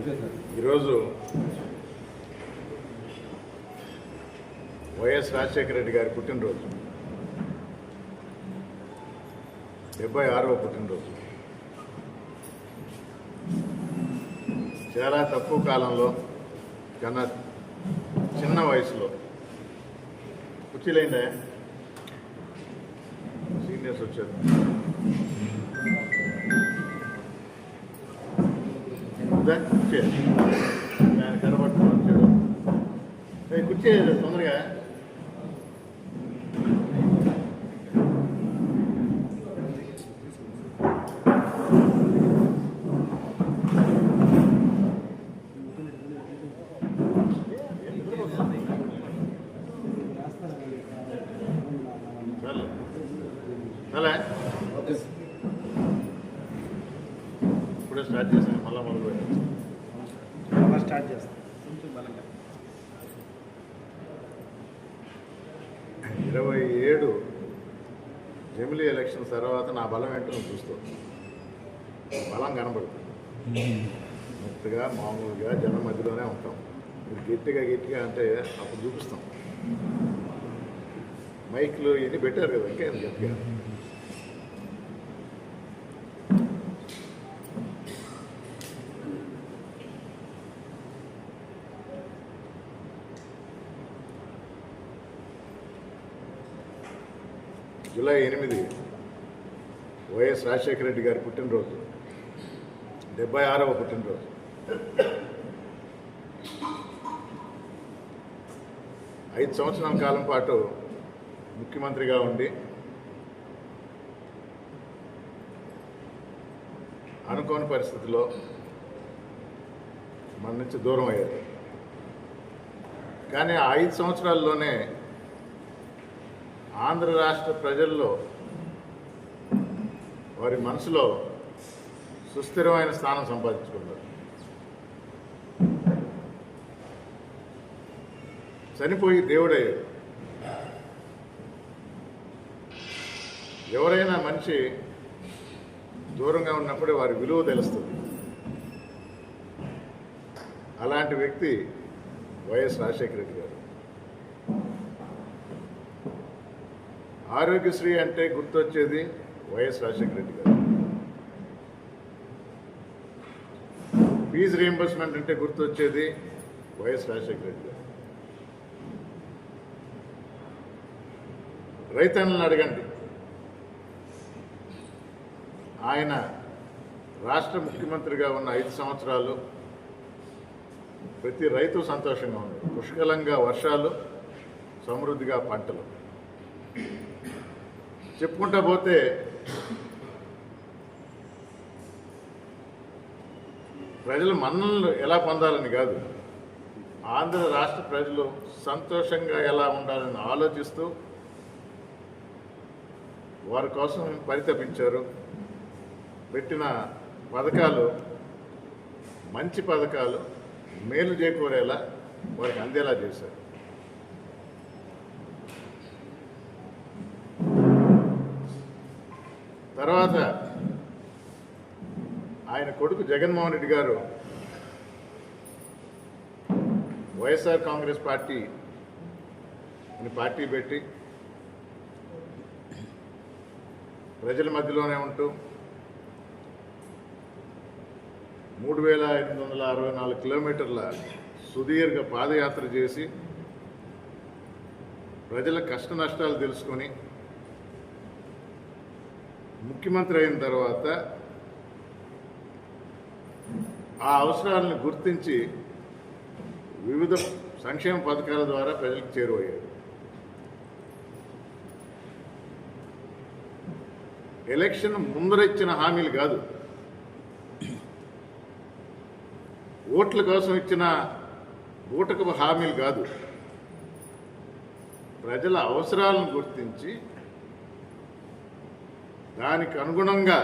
ఈరోజు వైఎస్ రాజశేఖర రెడ్డి గారి పుట్టినరోజు. డెబ్బై ఆరవ పుట్టినరోజు. చాలా తక్కువ కాలంలో కన్నా చిన్న వయసులో. కుర్చీలైందా సీనియర్స్ వచ్చారు. కుర్చీ ఆయన కనబట్టుకుని వచ్చాడు కుర్చీ తొందరగా చాలు చాలా ఇప్పుడే స్టార్ట్ చేశాను మళ్ళా మొదలు పెట్టాను అలా స్టార్ట్ చేస్తాం కొంచెం బలంగా ఇరవై ఏడు జమిలీ ఎలక్షన్ తర్వాత నా బలం ఏంటో నువ్వు చూస్తావు బలం కనబడుతుంది. మెత్తగా మామూలుగా జనం మధ్యలోనే ఉంటాం. మీరు గట్టిగా గట్టిగా అంటే అప్పుడు చూపిస్తాం. మైక్లు ఇవన్నీ పెట్టారు కదా ఇంకేం గట్టిగా? జూలై ఎనిమిది. వైఎస్ రాజశేఖర రెడ్డి గారి పుట్టినరోజు. డెబ్బై ఆరవ పుట్టినరోజు. ఐదు సంవత్సరాల కాలం పాటు ముఖ్యమంత్రిగా ఉండి అనుకోని పరిస్థితిలో మన నుంచి దూరం అయ్యారు. కానీ ఆ ఐదు సంవత్సరాల్లోనే ఆంధ్ర రాష్ట్ర ప్రజల్లో వారి మనసులో సుస్థిరమైన స్థానం సంపాదించుకున్నారు చనిపోయి దేవుడయ్యాడు. ఎవరైనా మనిషి దూరంగా ఉన్నప్పుడే వారి విలువ తెలుస్తుంది. అలాంటి వ్యక్తి వైఎస్ రాజశేఖర రెడ్డి గారు. ఆరోగ్యశ్రీ అంటే గుర్తొచ్చేది వైఎస్ రాజశేఖర రెడ్డి గారు. ఫీజు రియంబర్స్మెంట్ అంటే గుర్తొచ్చేది వైఎస్ రాజశేఖర రెడ్డి గారు. రైతన్నలను అడగండి. ఆయన రాష్ట్ర ముఖ్యమంత్రిగా ఉన్న ఐదు సంవత్సరాలు ప్రతి రైతు సంతోషంగా ఉంది పుష్కలంగా వర్షాలు సమృద్ధిగా పంటలు. చెప్పుకుంటా పోతే ప్రజలు మన్ననలు ఎలా పొందాలని కాదు. ఆంధ్ర రాష్ట్ర ప్రజలు సంతోషంగా ఎలా ఉండాలని ఆలోచిస్తూ వారి కోసం పరితపించారు. పెట్టిన పథకాలు మంచి పథకాలు మేలు చేకూరేలా వారికి అందేలా చేశారు. తర్వాత ఆయన కొడుకు జగన్మోహన్ రెడ్డి గారు వైఎస్ఆర్ కాంగ్రెస్ పార్టీ అని పార్టీ పెట్టి ప్రజల మధ్యలోనే ఉంటూ మూడు వేల ఎనిమిది వందల అరవై నాలుగు కిలోమీటర్ల సుదీర్ఘ పాదయాత్ర చేసి ప్రజల కష్ట నష్టాలు తెలుసుకొని ముఖ్యమంత్రి అయిన తర్వాత ఆ అవసరాలను గుర్తించి వివిధ సంక్షేమ పథకాల ద్వారా ప్రజలకు చేరువయ్యారు. ఎలక్షన్ ముందర ఇచ్చిన హామీలు కాదు. ఓట్ల కోసం ఇచ్చిన బూటకపు హామీలు కాదు. ప్రజల అవసరాలను గుర్తించి దానికి అనుగుణంగా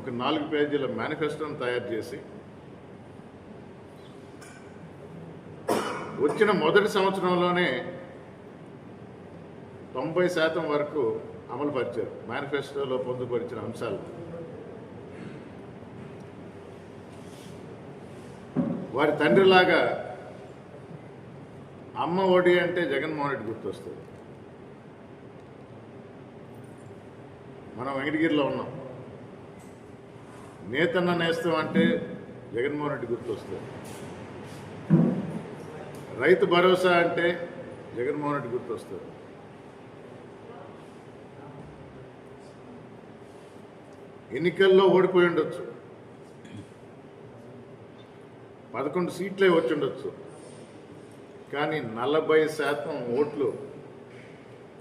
ఒక నాలుగు పేజీల మేనిఫెస్టోను తయారు చేసి వచ్చిన మొదటి సంవత్సరంలోనే తొంభై శాతం వరకు అమలుపరిచారు మేనిఫెస్టోలో పొందుపరిచిన అంశాలు. వారి తండ్రిలాగా అమ్మ ఒడి అంటే జగన్మోహన్ రెడ్డి గుర్తొస్తుంది. మనం వెంకటగిరిలో ఉన్నాం. నేతన్న నేస్తం అంటే జగన్మోహన్ రెడ్డి గుర్తొస్తుంది. రైతు భరోసా అంటే జగన్మోహన్ రెడ్డి గుర్తొస్తుంది. ఎన్నికల్లో ఓడిపోయి ఉండొచ్చు. పదకొండు సీట్లే వచ్చి ఉండొచ్చు. కానీ నలభై శాతం ఓట్లు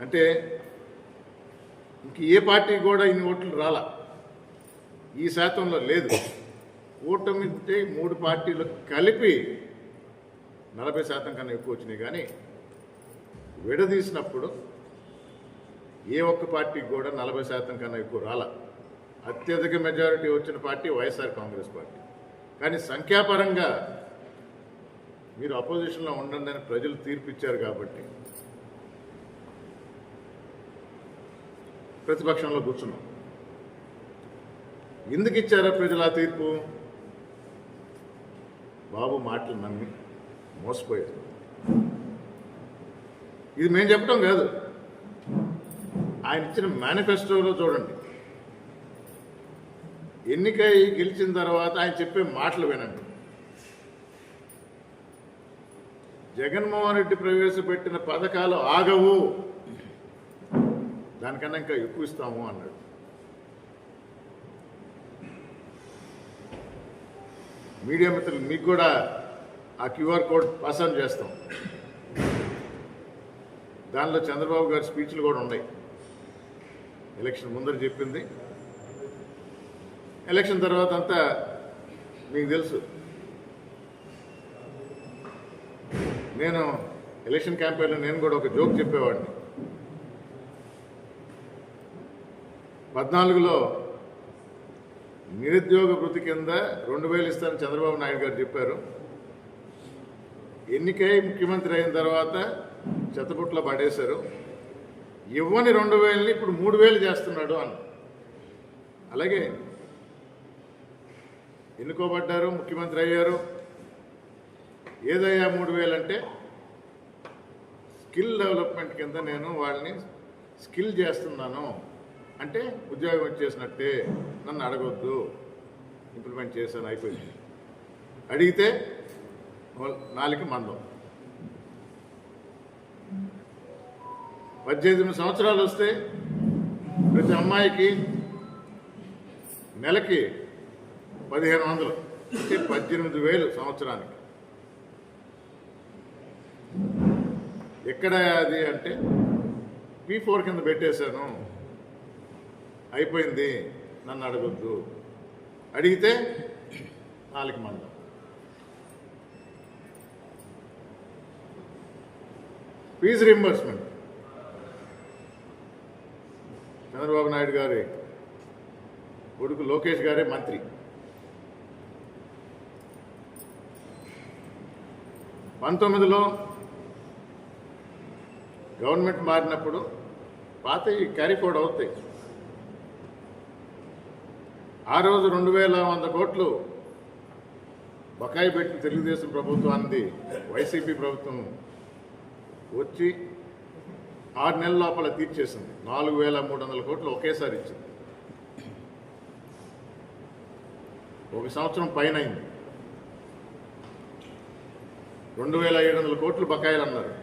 అంటే ఇంక ఏ పార్టీ కూడా ఇన్ని ఓట్లు రాలా. ఈ శాతంలో లేదు. ఓటమి అంటే మూడు పార్టీలు కలిపి నలభై శాతం కన్నా ఎక్కువ వచ్చినాయి కానీ విడదీసినప్పుడు ఏ ఒక్క పార్టీకి కూడా నలభై శాతం కన్నా ఎక్కువ రాల. అత్యధిక మెజారిటీ వచ్చిన పార్టీ వైఎస్ఆర్ కాంగ్రెస్ పార్టీ. కానీ సంఖ్యాపరంగా మీరు అపోజిషన్లో ఉండండి అని ప్రజలు తీర్పిచ్చారు కాబట్టి ప్రతిపక్షంలో కూర్చున్నాం. ఎందుకు ఇచ్చారా ప్రజలు ఆ తీర్పు? బాబు మాటలు నమ్మి మోసపోయారు. ఇది మేము చెప్పడం కాదు. ఆయన ఇచ్చిన మేనిఫెస్టోలో చూడండి. ఎన్నికై గెలిచిన తర్వాత ఆయన చెప్పే మాటలు వినండి. జగన్మోహన్ రెడ్డి ప్రవేశపెట్టిన పథకాలు ఆగవు. దానికన్నా ఇంకా ఎక్కువ ఇస్తాము అన్నాడు. మీడియా మిత్రులు మీకు కూడా ఆ క్యూఆర్ కోడ్ పాస్ ఆన్ చేస్తాం. దానిలో చంద్రబాబు గారి స్పీచ్లు కూడా ఉన్నాయి. ఎలక్షన్ ముందర చెప్పింది. ఎలక్షన్ తర్వాత అంతా మీకు తెలుసు. నేను ఎలక్షన్ క్యాంపెయిన్లో నేను కూడా ఒక జోక్ చెప్పేవాడిని. పద్నాలుగులో నిరుద్యోగ వృత్తి కింద రెండు వేలు ఇస్తారని చంద్రబాబు నాయుడు గారు చెప్పారు. ఎన్నికై ముఖ్యమంత్రి అయిన తర్వాత చెత్తపుట్లో పడేశారు. ఇవ్వని రెండు వేలని ఇప్పుడు మూడు వేలు చేస్తున్నాడు అన్న. అలాగే ఎన్నుకోబడ్డారు ముఖ్యమంత్రి అయ్యారు. ఏదయ్యా మూడు వేలు అంటే స్కిల్ డెవలప్మెంట్ కింద నేను వాళ్ళని స్కిల్ చేస్తున్నాను. అంటే ఉద్యోగం వచ్చేసినట్టే నన్ను అడగొద్దు ఇంప్లిమెంట్ చేశాను అయిపోయింది. అడిగితే నాలుగు మందం. పద్దెనిమిది సంవత్సరాలు వస్తే ప్రతి అమ్మాయికి నెలకి పదిహేను వందలు. అంటే పద్దెనిమిది వేలు సంవత్సరానికి. ఎక్కడ అది అంటే పీ ఫోర్ కింద పెట్టేశాను. అయిపోయింది. నన్ను అడగొద్దు. అడిగితే నాలుగు మందం. ఫీజు రింబర్స్మెంట్ చంద్రబాబు నాయుడు గారి కొడుకు లోకేష్ గారే మంత్రి. పంతొమ్మిదిలో గవర్నమెంట్ మారినప్పుడు పాత క్యారీ ఫోర్డ్ అవుతాయి. ఆ రోజు రెండు వేల వంద కోట్లు బకాయి పెట్టి తెలుగుదేశం ప్రభుత్వానికి వైసీపీ ప్రభుత్వం వచ్చి ఆరు నెలల లోపల తీర్చేసింది. నాలుగు వేల మూడు వందల కోట్లు ఒకేసారి ఇచ్చింది. ఒక సంవత్సరం పైన అయింది. రెండు వేల ఏడు వందల కోట్లు బకాయిలు అన్నారు.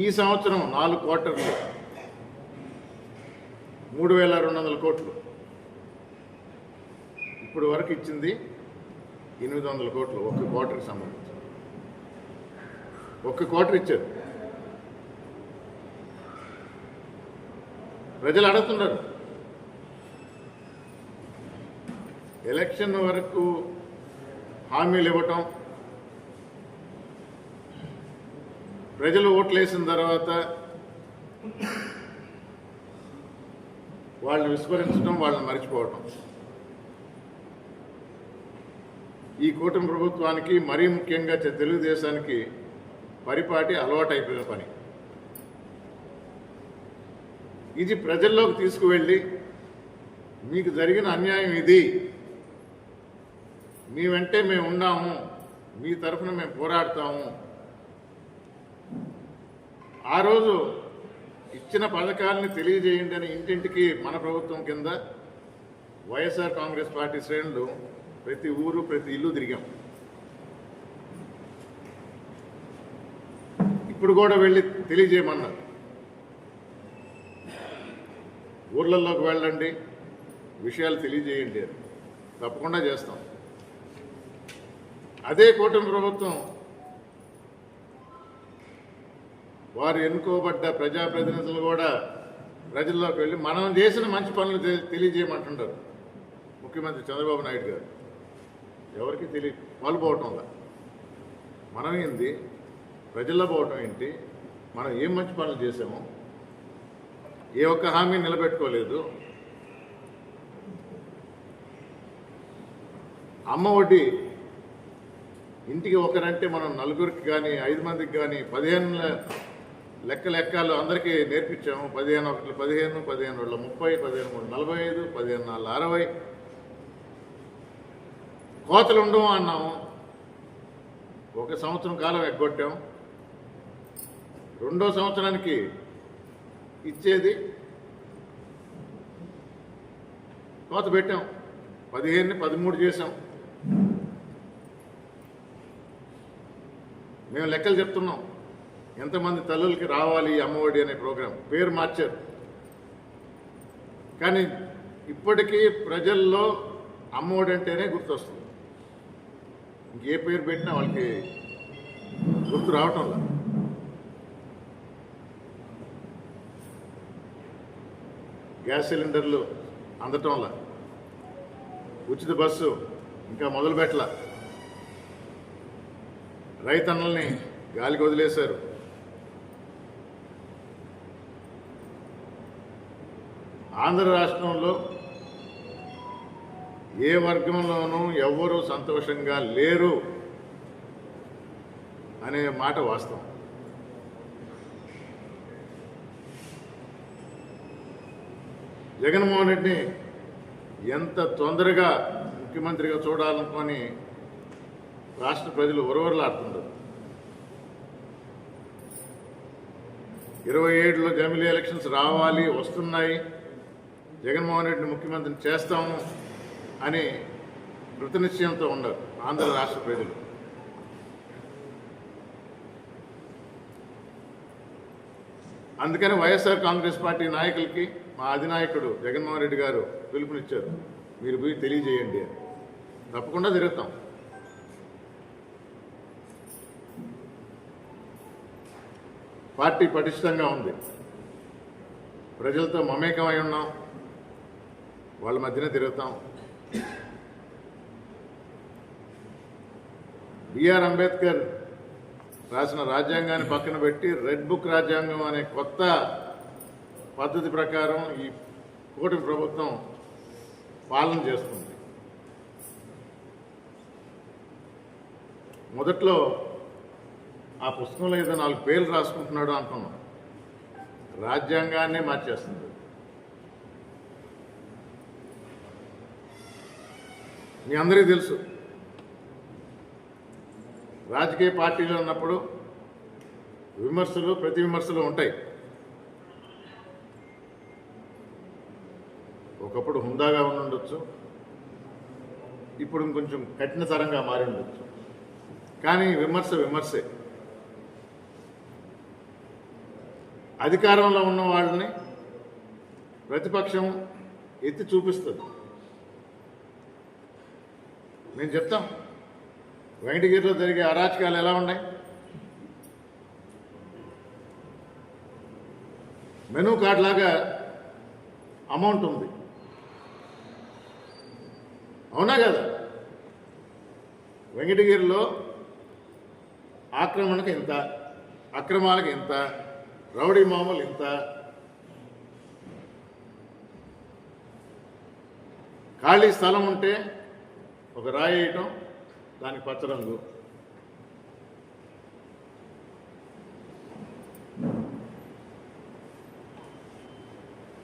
ఈ సంవత్సరం నాలుగు క్వార్టర్లు మూడు వేల రెండు వందల కోట్లు. ఇప్పుడు వరకు ఇచ్చింది ఎనిమిది వందల కోట్లు ఒక్క క్వార్టర్కి సంబంధించి. ఒక్క క్వార్టర్ ఇచ్చారు. ప్రజలు అడుగుతున్నారు. ఎలక్షన్ వరకు హామీలు ఇవ్వటం ప్రజలు ఓట్లేసిన తర్వాత వాళ్ళని విస్మరించడం వాళ్ళని మర్చిపోవటం. ఈ కూటమి ప్రభుత్వానికి మరీ ముఖ్యంగా తెలుగుదేశానికి పరిపాటి అలవాటైపోయిన పని. ఇది ప్రజల్లోకి తీసుకువెళ్ళి మీకు జరిగిన అన్యాయం ఇది. మీ వెంటే మేము ఉన్నాము. మీ తరఫున మేము పోరాడతాము. ఆ రోజు ఇచ్చిన పథకాలని తెలియజేయండి అని ఇంటింటికి మన ప్రభుత్వం కింద వైఎస్ఆర్ కాంగ్రెస్ పార్టీ శ్రేణులు ప్రతి ఊరు ప్రతి ఇల్లు తిరిగాం. ఇప్పుడు కూడా వెళ్ళి తెలియజేయమన్నారు. ఊర్లలోకి వెళ్ళండి విషయాలు తెలియజేయండి అని. తప్పకుండా చేస్తాం. అదే కూటమి ప్రభుత్వం వారు ఎన్నుకోబడ్డ ప్రజాప్రతినిధులు కూడా ప్రజల్లోకి వెళ్ళి మనం చేసిన మంచి పనులు తెలియజేయమంటుంటారు. ముఖ్యమంత్రి చంద్రబాబు నాయుడు గారు. ఎవరికి తెలియ వాళ్ళు పోవటంలా మనం ఏంది? ప్రజల్లో పోవటం ఏంటి? మనం ఏం మంచి పనులు చేసాము ఏ ఒక్క హామీ నిలబెట్టుకోలేదు. అమ్మ ఒకటి ఇంటికి ఒకరంటే మనం నలుగురికి కానీ ఐదు మందికి కానీ పదిహేను లెక్క లెక్కలు అందరికీ నేర్పించాము. పదిహేను ఒకటి పదిహేను పదిహేను వాళ్ళ ముప్పై పదిహేను మూడు నలభై ఐదు పదిహేను నాలుగు అరవై. కోతలు ఉండవు అన్నాము. ఒక సంవత్సరం కాలం ఎగ్గొట్టాం. రెండో సంవత్సరానికి ఇచ్చేది కోత పెట్టాం. పదిహేనుని పదమూడు చేసాం మేము లెక్కలు చెప్తున్నాం. ఎంతమంది తల్లులకి రావాలి ఈ అమ్మఒడి అనే ప్రోగ్రాం? పేరు మార్చారు. కానీ ఇప్పటికీ ప్రజల్లో అమ్మఒడి అంటేనే గుర్తొస్తుంది. ఇంకే పేరు పెట్టినా వాళ్ళకి గుర్తు రావటంలా గ్యాస్ సిలిండర్లు అందటంలా ఉచిత బస్సు ఇంకా మొదలు పెట్టల. రైతన్నల్ని గాలికి వదిలేశారు. ఆంధ్ర రాష్ట్రంలో ఏ వర్గంలోనూ ఎవ్వరూ సంతోషంగా లేరు అనే మాట వాస్తవం. జగన్మోహన్ రెడ్డిని ఎంత తొందరగా ముఖ్యమంత్రిగా చూడాలనుకొని రాష్ట్ర ప్రజలు ఉరవరలాడుతుంటారు ఇరవై ఏడులో జమిలీ ఎలక్షన్స్ రావాలి వస్తున్నాయి. జగన్మోహన్ రెడ్డిని ముఖ్యమంత్రిని చేస్తాము. అని కృతనిశ్చయంతో ఉండరు ఆంధ్ర రాష్ట్ర ప్రజలు. అందుకని వైఎస్ఆర్ కాంగ్రెస్ పార్టీ నాయకులకి మా అధినాయకుడు జగన్మోహన్ రెడ్డి గారు పిలుపునిచ్చారు. మీరు పోయి తెలియజేయండి అని. తప్పకుండా తిరుగుతాం. పార్టీ పటిష్టంగా ఉంది. ప్రజలతో మమేకమై ఉన్నాం. వాళ్ళ మధ్యన తిరుగుతాం. బిఆర్ అంబేద్కర్ రాసిన రాజ్యాంగాన్ని పక్కన పెట్టి రెడ్ బుక్ రాజ్యాంగం అనే కొత్త పద్ధతి ప్రకారం ఈ కూటమి ప్రభుత్వం పాలన చేస్తుంది. మొదట్లో ఆ పుస్తకంలో ఏదో నాలుగు పేర్లు రాసుకుంటున్నాడు అనుకున్నాం. రాజ్యాంగాన్నే మార్చేస్తుంది. మీ అందరికీ తెలుసు. రాజకీయ పార్టీలు ఉన్నప్పుడు విమర్శలు ప్రతి విమర్శలు ఉంటాయి. ఒకప్పుడు హుందాగా ఉండొచ్చు ఇప్పుడు ఇంకొంచెం కఠినతరంగా మారి ఉండొచ్చు కానీ విమర్శ విమర్శే. అధికారంలో ఉన్న వాళ్ళని ప్రతిపక్షం ఎత్తి చూపిస్తుంది. నేను చెప్తాం. వెంకటగిరిలో జరిగే అరాచకాలు ఎలా ఉన్నాయి? మెనూ కార్డ్ లాగా అమౌంట్ ఉంది. అవునా కదా? వెంకటగిరిలో ఆక్రమణకు ఇంత అక్రమాలకు ఇంత రౌడీ మామూలు ఇంత ఖాళీ స్థలం ఉంటే ఒక రాయి వేయటం దానికి పచ్చ రంగు.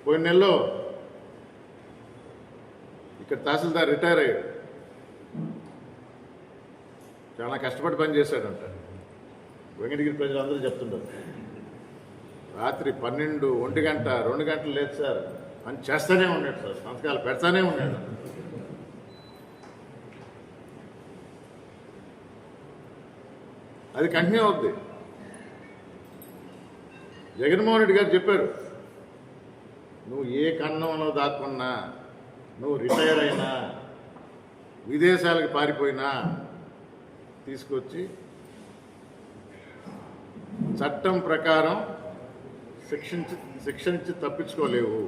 పోయిన నెలలో ఇక్కడ తహసీల్దార్ రిటైర్ అయ్యాడు. చాలా కష్టపడి పని చేశాడంట. వెంకటగిరి ప్రజలు అందరూ చెప్తుంటారు. రాత్రి పన్నెండు ఒంటి గంట రెండు గంటలు లేదు సార్ అని చేస్తూనే ఉన్నాడు సార్ సంతకాలు పెడతానే ఉన్నాడు. అది కంటిన్యూ అవుద్ది. జగన్మోహన్ రెడ్డి గారు చెప్పారు నువ్వు ఏ కన్నంలో దాక్కున్నా నువ్వు రిటైర్ అయినా విదేశాలకు పారిపోయినా తీసుకొచ్చి చట్టం ప్రకారం శిక్షించి శిక్షించి తప్పించుకోలేవు.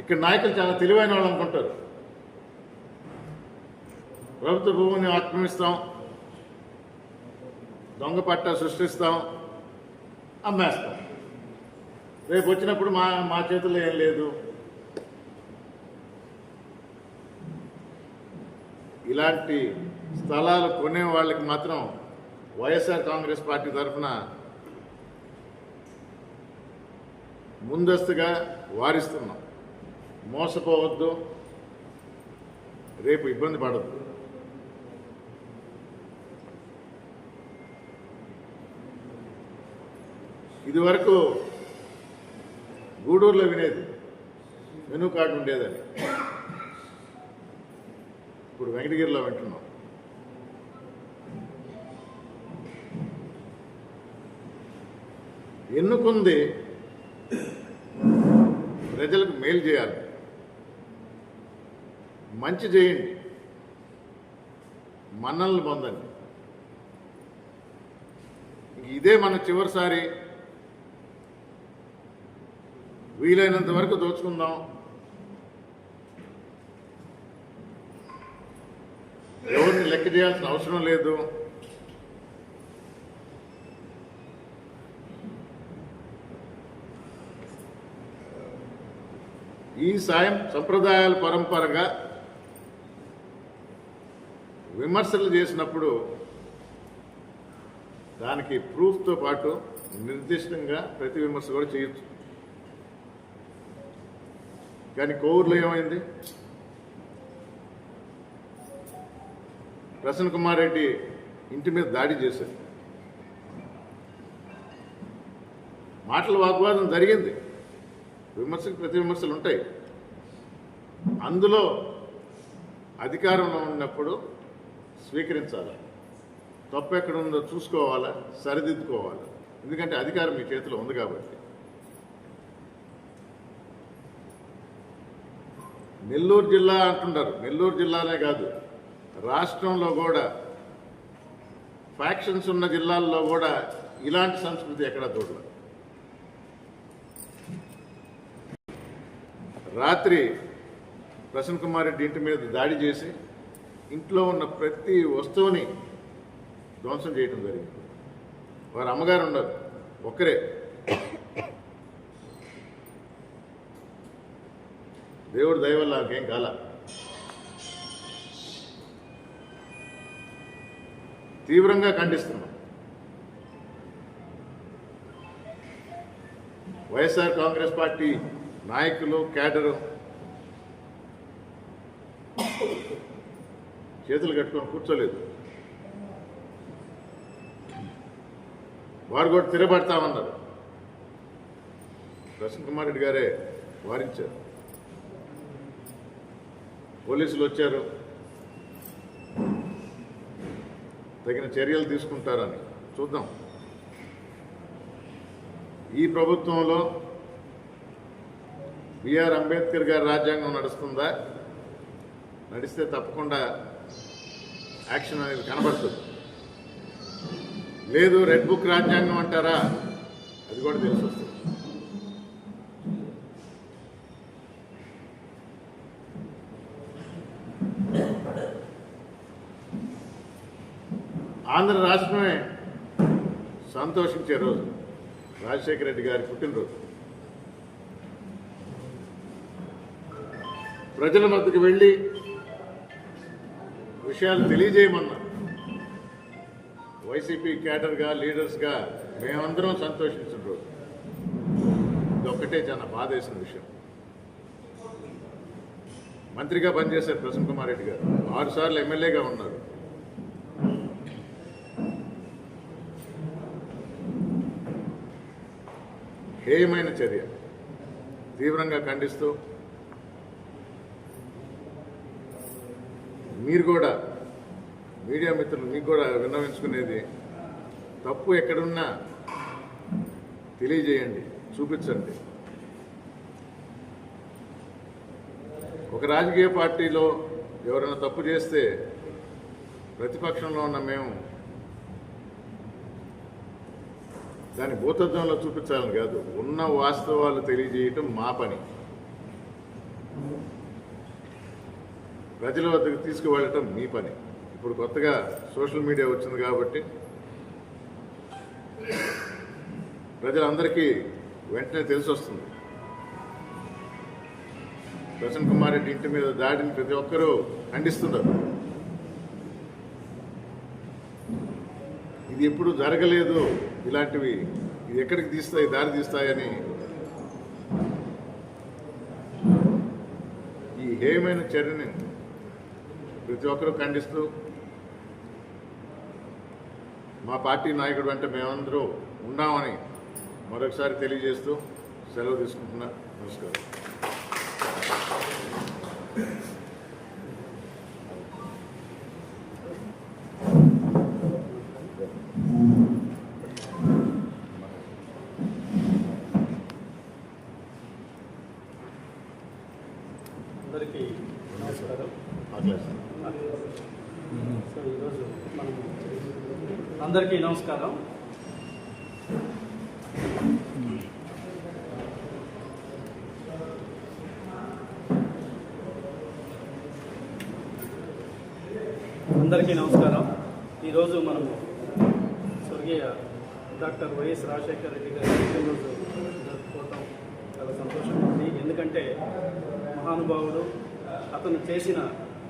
ఇక్కడ నాయకులు చాలా తెలివైన వాళ్ళు అనుకుంటారు. ప్రభుత్వ భూమిని ఆక్రమిస్తాం. దొంగ పట్ట సృష్టిస్తాం. అమ్మేస్తాం. రేపు వచ్చినప్పుడు మా మా చేతుల్లో ఏం లేదు. ఇలాంటి స్థలాలు కొనే వాళ్ళకి మాత్రం వైఎస్ఆర్ కాంగ్రెస్ పార్టీ తరఫున ముందస్తుగా వారిస్తున్నాం. మోసపోవద్దు. రేపు ఇబ్బంది పడద్దు. ఇదివరకు గూడూరులో వినేది. మెనూ కార్డు ఉండేదని. ఇప్పుడు వెంకటగిరిలో వింటున్నాం. ఎన్నుకుంది ప్రజలకు మేలు చేయాలి. మంచి చేయండి. మన్నలను పొందండి. ఇదే మన చివరిసారి వీలైనంత వరకు దోచుకుందాం. ఎవరిని లెక్క చేయాల్సిన అవసరం లేదు. ఈ సాయం సంప్రదాయాల పరంపరగా విమర్శలు చేసినప్పుడు దానికి ప్రూఫ్తో పాటు నిర్దిష్టంగా ప్రతి విమర్శ కూడా చేయొచ్చు. కానీ కోవూరులో ఏమైంది? ప్రసన్న కుమార్ రెడ్డి ఇంటి మీద దాడి చేశారు. మాటల వాగ్వాదం జరిగింది. విమర్శకు ప్రతి విమర్శలు ఉంటాయి. అందులో అధికారంలో ఉన్నప్పుడు స్వీకరించాలి. తప్పు ఎక్కడ ఉందో చూసుకోవాలా సరిదిద్దుకోవాలా? ఎందుకంటే అధికారం మీ చేతిలో ఉంది కాబట్టి. నెల్లూరు జిల్లా అంటుంటారు. నెల్లూరు జిల్లానే కాదు. రాష్ట్రంలో కూడా ఫ్యాక్షన్స్ ఉన్న జిల్లాల్లో కూడా ఇలాంటి సంస్కృతి ఎక్కడ చూడలేదు. రాత్రి ప్రసన్న కుమార్ రెడ్డి ఇంటి మీద దాడి చేసి ఇంట్లో ఉన్న ప్రతి వస్తువుని ధ్వంసం చేయడం జరిగింది. వారు అమ్మగారు ఉండరు ఒక్కరే. దేవుడు దయ వల్ల నాకేం కాల. తీవ్రంగా ఖండిస్తున్నాం. వైఎస్ఆర్ కాంగ్రెస్ పార్టీ నాయకులు క్యాడరు చేతులు కట్టుకొని కూర్చోలేదు. వారు కూడా తిరబడతామన్నారు ప్రసన్న కుమార్ రెడ్డి గారే వారించారు. పోలీసులు వచ్చారు. తగిన చర్యలు తీసుకుంటారని చూద్దాం. ఈ ప్రభుత్వంలో బిఆర్ అంబేద్కర్ గారి రాజ్యాంగం నడుస్తుందా? నడిస్తే తప్పకుండా యాక్షన్ అనేది కనబడుతుంది. లేదు రెడ్ బుక్ రాజ్యాంగం అంటారా? అది కూడా తెలిసి వస్తుంది. ఆంధ్ర రాష్ట్రమే సంతోషించే రోజు. రాజశేఖర రెడ్డి గారి పుట్టినరోజు. ప్రజల మద్దతుకు వెళ్ళి విషయాలు తెలియజేయమన్నా. వైసీపీ క్యాడర్గా లీడర్స్గా మేమందరం సంతోషించిన రోజు. ఇదొక్కటే చాలా బాధేసిన విషయం. మంత్రిగా పనిచేశారు ప్రసన్న కుమార్ రెడ్డి గారు. ఆరు సార్లు ఎమ్మెల్యేగా ఉన్నారు. హేయమైన చర్య. తీవ్రంగా ఖండిస్తూ మీరు కూడా మీడియా మిత్రులు మీకు కూడా విన్నవించుకునేది తప్పు ఎక్కడున్నా తెలియజేయండి చూపించండి. ఒక రాజకీయ పార్టీలో ఎవరైనా తప్పు చేస్తే ప్రతిపక్షంలో ఉన్న మేము దాని భూతత్వంలో చూపించాలని కాదు ఉన్న వాస్తవాలు తెలియజేయటం మా పని. ప్రజల వద్దకు తీసుకువెళ్ళటం మీ పని. ఇప్పుడు కొత్తగా సోషల్ మీడియా వచ్చింది కాబట్టి ప్రజలందరికీ వెంటనే తెలిసి వస్తుంది ప్రసన్న కుమార్ రెడ్డి ఇంటి మీద దాడిని ప్రతి ఒక్కరూ ఖండిస్తున్నారు. ఇది ఎప్పుడు జరగలేదు. ఇలాంటివి ఎక్కడికి తీస్తాయి దారి తీస్తాయని ఈ హేయమైన చర్యని ప్రతి ఒక్కరూ ఖండిస్తూ మా పార్టీ నాయకుడు వెంట మేమందరూ ఉన్నామని మరొకసారి తెలియజేస్తూ సెలవు తీసుకుంటున్నా. నమస్కారం అందరికీ నమస్కారం మాట్లాడుతున్నాను సో ఈరోజు మనం అందరికీ నమస్కారం. అందరికీ నమస్కారం. ఈరోజు మనము స్వర్గీయ డాక్టర్ వైఎస్ రాజశేఖర రెడ్డి గారి పుట్టినరోజు జరుపుకోవటం చాలా సంతోషంగా ఉంది. ఎందుకంటే మహానుభావుడు అతను చేసిన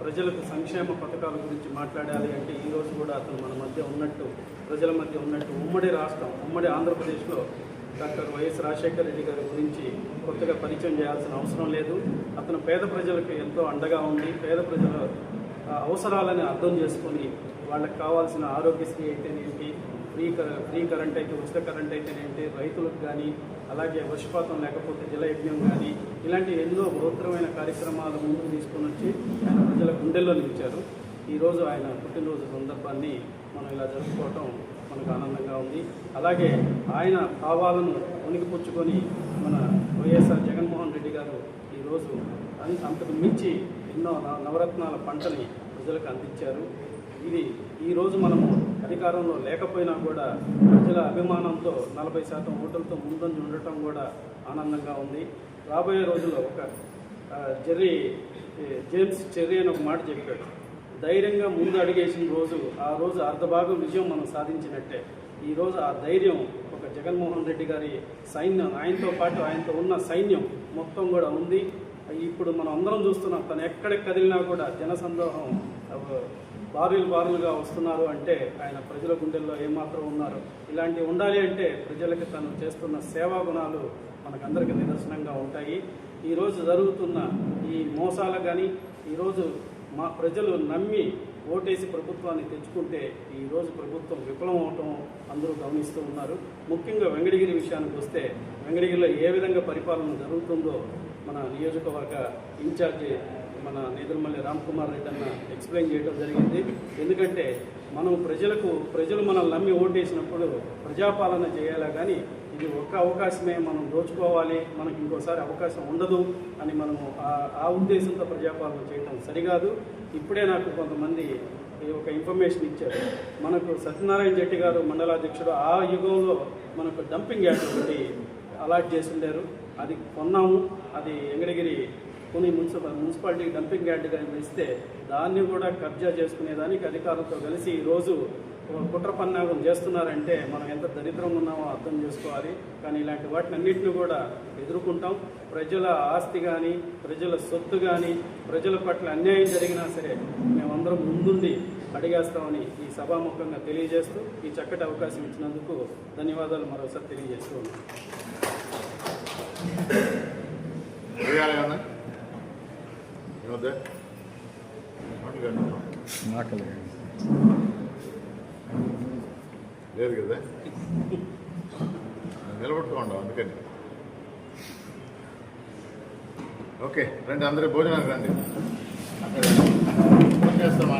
ప్రజలకు సంక్షేమ పథకాల గురించి మాట్లాడాలి అంటే ఈరోజు కూడా అతను మన మధ్య ఉన్నట్టు ప్రజల మధ్య ఉన్నట్టు ఉమ్మడి రాష్ట్రం ఉమ్మడి ఆంధ్రప్రదేశ్లో డాక్టర్ వైఎస్ రాజశేఖర రెడ్డి గారి గురించి కొత్తగా పరిచయం చేయాల్సిన అవసరం లేదు. అతను పేద ప్రజలకు ఎంతో అండగా ఉండి పేద ప్రజల అవసరాలని అర్థం చేసుకొని వాళ్ళకి కావాల్సిన ఆరోగ్యశ్రీ అయితేనేంటి ఫ్రీ క- ఫ్రీ కరెంట్ అయితే ఉచిత కరెంట్ అయితేనేంటి రైతులకు కానీ అలాగే వర్షపాతం లేకపోతే జలయజ్ఞం కానీ ఇలాంటి ఎన్నో బృహత్తరమైన కార్యక్రమాలు ముందుకు తీసుకొని వచ్చి ఆయన ప్రజల గుండెల్లో నిలిచారు. ఈరోజు ఆయన పుట్టినరోజు సందర్భాన్ని మనం ఇలా జరుపుకోవటం మనకు ఆనందంగా ఉంది. అలాగే ఆయన భావాలను ఉనికిపుచ్చుకొని మన వైఎస్ఆర్ జగన్మోహన్ రెడ్డి గారు ఈరోజు అన్- అంతకు మించి ఎన్నో నవరత్నాల పంటని ప్రజలకు అందించారు. ఇది ఈరోజు మనము అధికారంలో లేకపోయినా కూడా ప్రజల అభిమానంతో నలభై శాతం ఓట్లతో ముందంజ ఉండటం కూడా ఆనందంగా ఉంది. రాబోయే రోజుల్లో ఒక జెర్రీ జేమ్స్ చెర్రీ అని ఒక మాట చెప్పాడు. ధైర్యంగా ముందు అడిగేసిన రోజు ఆ రోజు అర్ధభాగం విజయం మనం సాధించినట్టే. ఈరోజు ఆ ధైర్యం ఒక జగన్మోహన్ రెడ్డి గారి సైన్యం ఆయనతో పాటు ఆయనతో ఉన్న సైన్యం మొత్తం కూడా ఉంది. ఇప్పుడు మనం అందరం చూస్తున్నాం తను ఎక్కడికి కదిలినా కూడా జనసందోహం ఆ, బారులు బారులుగా వస్తున్నారు అంటే ఆయన ప్రజల గుండెల్లో ఏమాత్రం ఉన్నారు. ఇలాంటివి ఉండాలి అంటే ప్రజలకు తను చేస్తున్న సేవా గుణాలు మనకందరికీ నిదర్శనంగా ఉంటాయి. ఈరోజు జరుగుతున్న ఈ మోసాలు కానీ ఈరోజు మా ప్రజలు నమ్మి ఓటేసి ప్రభుత్వాన్ని తెచ్చుకుంటే ఈరోజు ప్రభుత్వం విఫలం అవటం అందరూ గమనిస్తూ ఉన్నారు. ముఖ్యంగా వెంకటగిరి విషయానికి వస్తే వెంకటగిరిలో ఏ విధంగా పరిపాలన జరుగుతుందో మన నియోజకవర్గ ఇన్ఛార్జి మన నేదురుమల్లి రామ్ కుమార్ రెడ్డి అన్న ఎక్స్ప్లెయిన్ చేయడం జరిగింది. ఎందుకంటే మనం ప్రజలకు ప్రజలు మనల్ని నమ్మి ఓటేసినప్పుడు ప్రజాపాలన చేయాలా కానీ ఇది ఒక్క అవకాశమే మనం దోచుకోవాలి మనకి ఇంకోసారి అవకాశం ఉండదు అని మనము ఆ- ఆ ఉద్దేశంతో ప్రజాపాలన చేయడం సరికాదు. ఇప్పుడే నాకు కొంతమంది ఈ ఒక ఇన్ఫర్మేషన్ ఇచ్చారు. మనకు సత్యనారాయణ జెట్టి గారు మండలాధ్యక్షుడు ఆ యుగంలో మనకు డంపింగ్ యార్డ్ ఒకటి అలాట్ చేసి ఉండారు అది కొన్నాము. అది ఎంగడగిరి కొన్ని మున్సిపల్ మున్సిపాలిటీ డంపింగ్ యార్డ్గా ఇస్తే దాన్ని కూడా కబ్జా చేసుకునేదానికి అధికారులతో కలిసి ఈరోజు కుట్ర పన్నాగం చేస్తున్నారంటే మనం ఎంత దరిద్రంగా ఉన్నామో అర్థం చేసుకోవాలి. కానీ ఇలాంటి వాటిని అన్నింటినీ కూడా ఎదుర్కొంటాం. ప్రజల ఆస్తి కానీ ప్రజల సొత్తు కానీ ప్రజల పట్ల అన్యాయం జరిగినా సరే మేమందరం ముందుండి అడిగేస్తామని ఈ సభాముఖంగా తెలియజేస్తూ ఈ చక్కటి అవకాశం ఇచ్చినందుకు ధన్యవాదాలు మరోసారి తెలియజేస్తూ ఉన్నాను లేదు కదా? నిలబట్టుకోండి అందుకని. ఓకే రండి అందరూ భోజనానికి రండి. అక్కడ చేస్తాం